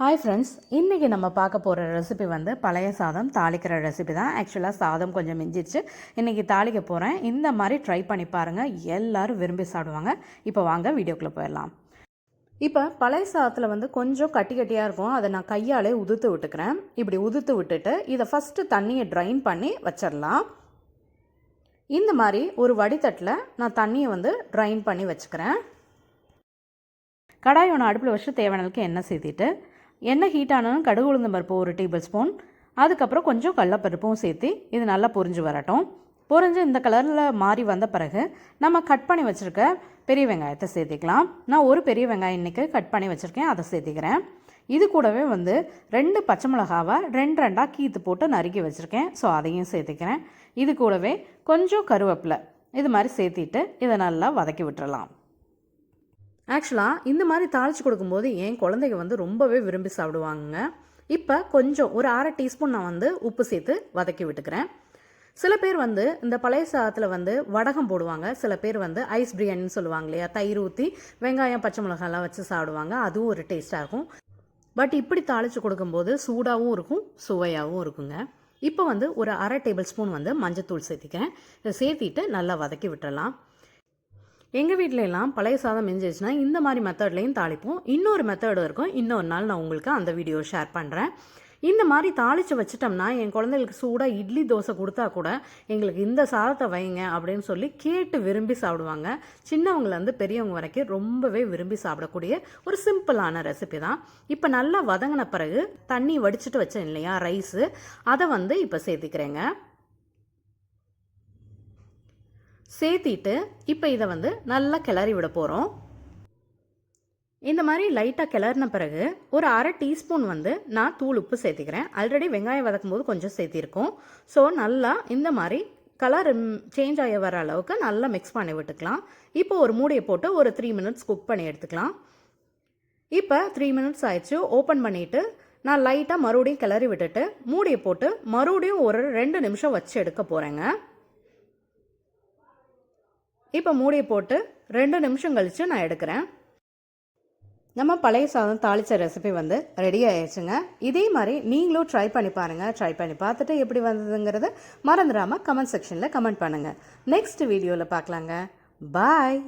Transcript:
Hi friends இன்றைக்கி நம்ம பார்க்க போகிற ரெசிபி வந்து பழைய சாதம் தாளிக்கிற ரெசிபி தான். ஆக்சுவலாக சாதம் கொஞ்சம் மிஞ்சிடுச்சு இன்றைக்கி தாளிக்க போகிறேன் இந்த மாதிரி ட்ரை பண்ணி பாருங்கள் எல்லோரும் விரும்பி சாப்பிடுவாங்க. இப்போ வாங்க வீடியோக்குள்ளே போயிடலாம். இப்போ பழைய சாதத்தில் வந்து கொஞ்சம் கட்டி கட்டியாக இருக்கும். அதை நான் கையாலே உதுத்து விட்டுக்கிறேன். இப்படி உதுத்து விட்டுட்டு இதை ஃபஸ்ட்டு தண்ணியை ட்ரைன் பண்ணி வச்சிடலாம். இந்த மாதிரி ஒரு வடித்தட்டில் நான் தண்ணியை வந்து ட்ரைன் பண்ணி வச்சுக்கிறேன். கடாய் ஒன்று அடுப்பில் வச்சு தேவையான அளவுக்கு எண்ணெய் சேர்த்திட்டு எண்ணெய் ஹீட் ஆனாலும் கடுகு உளுந்தம் பருப்பு ஒரு டேபிள் ஸ்பூன் அதுக்கப்புறம் கொஞ்சம் கடலப்பருப்பும் சேர்த்து இது நல்லா பொரிஞ்சு வரட்டும். பொரிஞ்சு இந்த கலரில் மாறி வந்த பிறகு நம்ம கட் பண்ணி வச்சுருக்க பெரிய வெங்காயத்தை சேர்த்திக்கலாம். நான் ஒரு பெரிய வெங்காயம் இன்றைக்கி கட் பண்ணி வச்சுருக்கேன் அதை சேர்த்திக்கிறேன். இது கூடவே வந்து ரெண்டு பச்சை மிளகாவை ரெண்டு ரெண்டாக கீத்து போட்டு நறுக்கி வச்சுருக்கேன். ஸோ அதையும் சேர்த்திக்கிறேன். இது கூடவே கொஞ்சம் கருவேப்பிலை இது மாதிரி சேர்த்திட்டு இதை நல்லா வதக்கி விட்டுறலாம். ஆக்சுவலாக இந்த மாதிரி தாளித்து கொடுக்கும்போது என் குழந்தைங்க வந்து ரொம்பவே விரும்பி சாப்பிடுவாங்க இப்போ கொஞ்சம் ஒரு அரை டீஸ்பூன் நான் வந்து உப்பு சேர்த்து வதக்கி விட்டுக்கிறேன். சில பேர் வந்து இந்த பழைய சாதத்தில் வந்து வடகம் போடுவாங்க. சில பேர் வந்து ஐஸ் பிரியாணின்னு சொல்லுவாங்க இல்லையா? தயிர் ஊற்றி வெங்காயம் பச்சை மிளகாலாம் வச்சு சாப்பிடுவாங்க. அதுவும் ஒரு டேஸ்ட்டாக இருக்கும். பட் இப்படி தாளித்து கொடுக்கும்போது சூடாகவும் இருக்கும் சுவையாகவும் இருக்குங்க. இப்போ வந்து ஒரு அரை டேபிள் ஸ்பூன் வந்து மஞ்சத்தூள் சேர்த்திக்கிறேன். இதை சேர்த்திட்டு நல்லா வதக்கி விட்டுறலாம். எங்கள் வீட்டில எல்லாம் பழைய சாதம் மிஞ்சிச்சுன்னா இந்த மாதிரி மெத்தட்லையும் தாளிப்போம். இன்னொரு மெத்தடும் இருக்கும். இன்னொரு நாள் நான் உங்களுக்கு அந்த வீடியோ ஷேர் பண்ணுறேன் இந்த மாதிரி தாளித்து வச்சிட்டோம்னா என் குழந்தைகளுக்கு சூடாக இட்லி தோசை கொடுத்தா கூட எங்களுக்கு இந்த சாதத்தை வைங்க அப்படின்னு சொல்லி கேட்டு விரும்பி சாப்பிடுவாங்க. சின்னவங்கலேருந்து பெரியவங்க வரைக்கும் ரொம்பவே விரும்பி சாப்பிடக்கூடிய ஒரு சிம்பிளான ரெசிபி தான். இப்போ நல்லா வதங்கின பிறகு தண்ணி வடிச்சிட்டு வச்சேன் இல்லையா ரைஸு அதை வந்து இப்போ சேர்த்திக்கிறேங்க. சேர்த்திட்டு இப்போ இதை வந்து நல்லா கிளறி விட போகிறோம் இந்த மாதிரி லைட்டாக கிளறின பிறகு ஒரு அரை டீஸ்பூன் வந்து நான் தூள் உப்பு சேர்த்திக்கிறேன். ஆல்ரெடி வெங்காயம் வதக்கும் போது கொஞ்சம் சேர்த்திருக்கோம். ஸோ நல்லா இந்த மாதிரி கலர் சேஞ்ச் ஆகி வர அளவுக்கு நல்லா மிக்ஸ் பண்ணி விட்டுக்கலாம். இப்போ ஒரு மூடியை போட்டு ஒரு த்ரீ மினிட்ஸ் குக் பண்ணி எடுத்துக்கலாம். இப்போ த்ரீ மினிட்ஸ் ஆயிடுச்சு. ஓப்பன் பண்ணிவிட்டு நான் லைட்டாக மறுபடியும் கிளறி விட்டுட்டு மூடியை போட்டு மறுபடியும் ஒரு ரெண்டு நிமிஷம் வச்சு எடுக்க போகிறேங்க இப்போ மூடியை போட்டு ரெண்டு நிமிஷம் கழித்து நான் எடுக்கிறேன். நம்ம பழைய சாதம் தாளித்த ரெசிபி வந்து ரெடி ஆயிடுச்சுங்க. இதே மாதிரி நீங்களும் ட்ரை பண்ணி பாருங்கள் ட்ரை பண்ணி பார்த்துட்டு எப்படி வந்ததுங்கிறத மறந்துடாமல் கமெண்ட் செக்ஷனில் கமெண்ட் பண்ணுங்கள் நெக்ஸ்ட் வீடியோவில் பார்க்கலாங்க. பாய்